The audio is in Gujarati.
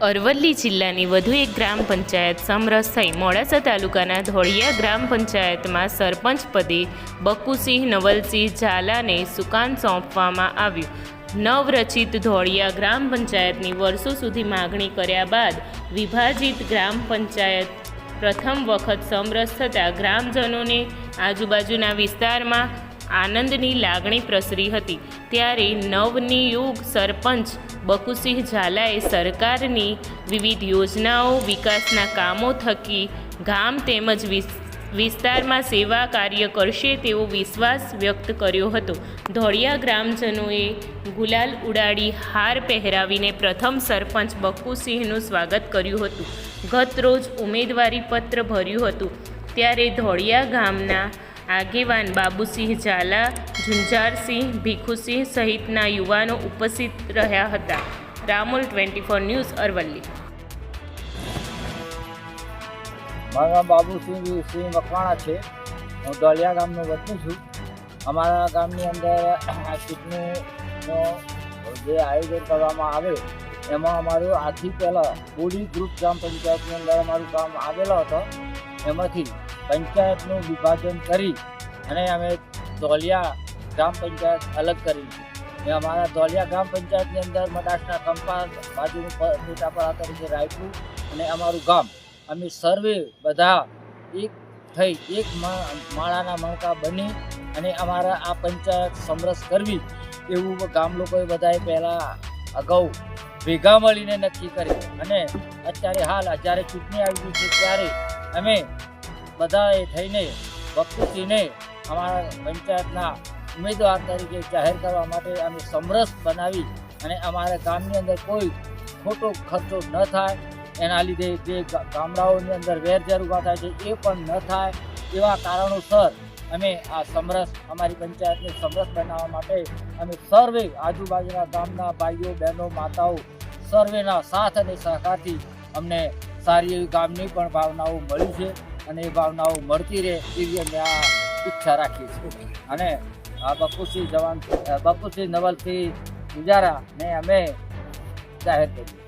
અરવલ્લી જિલ્લાની વધુ એક ગ્રામ પંચાયત સમરસ થઈ મોડાસા તાલુકાના ધોળિયા ગ્રામ પંચાયતમાં સરપંચ પદે બકુસિંહ નવલસિંહ ઝાલાને સુકાન સોંપવામાં આવ્યું. નવરચિત ધોળિયા ગ્રામ પંચાયતની વર્ષો સુધી માગણી કર્યા બાદ વિભાજિત ગ્રામ પંચાયત પ્રથમ વખત સમરસ થતાં ગ્રામજનોને આજુબાજુના વિસ્તારમાં આનંદની લાગણી પ્રસરી હતી. ત્યારે નવનિયુગ સરપંચ બકુસિંહ ઝાલાએ સરકારની વિવિધ યોજનાઓ, વિકાસના કામો થકી ગામ તેમજ વિસ્તારમાં સેવા કાર્ય કરશે તેવો વિશ્વાસ વ્યક્ત કર્યો હતો. ધોળિયા ગ્રામજનોએ ગુલાલ ઉડાડી હાર પહેરાવીને પ્રથમ સરપંચ બકુસિંહનું સ્વાગત કર્યું હતું. ગત રોજ ઉમેદવારી પત્ર ભર્યું હતું. ત્યારે ધોળિયા ગામના આગેવાન બાબુસિંહ ઝાલા ઝુંઝારસિંહ ભીખુસિંહ સહિતના યુવાનો ઉપસ્થિત રહ્યા હતા. Ramol twenty four news, Aravalli. મારું નામ બાબુસિંહ સિંહ મકવાણા છે. હું દોલિયા ગામનો વતની છું. અમારા ગામની અંદર આ ચૂંટણીનો જે આયોજન કરવામાં આવે, એમાં અમારું આથી પહેલાં પૂરી ગ્રુપ ગ્રામ પંચાયતની અંદર અમારું કામ આવેલો હતો. એમાંથી પંચાયતનું વિભાજન કરી અને અમે ધોલિયા ગ્રામ પંચાયત અલગ કરી. મેં અમારા ધોલિયા ગ્રામ પંચાયતની અંદર મદાસના કંપા બાજુનું પ- મીઠાપરા તરીકે રાયપુર અને અમારું ગામ. અમે સર્વે બધા એક થઈ, એક માળાના મણકા બની અને અમારા આ પંચાયત સમરસ કરવી એવું ગામ લોકોએ બધાએ પહેલાં અગાઉ ભેગા મળીને નક્કી કરી અને અત્યારે હાલ જ્યારે ચૂંટણી આવી ગઈ છે ત્યારે અમે બધાએ થઈને ભક્તિને અમારા પંચાયતના ઉમેદવાર તરીકે જાહેર કરવા માટે અમે સમરસ બનાવી અને અમારા ગામની અંદર કોઈ ખોટો ખર્ચો ન થાય. એના લીધે જે ગામડાઓની અંદર વેરઝેર ઊભા થાય છે એ પણ ન થાય. એવા કારણોસર અમે આ સમરસ, અમારી પંચાયતને સમરસ બનાવવા માટે અમે સર્વે આજુબાજુના ગામના ભાઈઓ, બહેનો, માતાઓ સર્વેના સાથ અને સહકારથી અમને સારી એવી ગામની પણ ભાવનાઓ મળી છે. અને એ ભાવનાઓ મળતી રહે એવી અમે આ ઈચ્છા રાખીએ છીએ. અને આ બકુસિંહ જવાન બકુસિંહ નવલથી ગુજારા ને અમે જાહેર કરીએ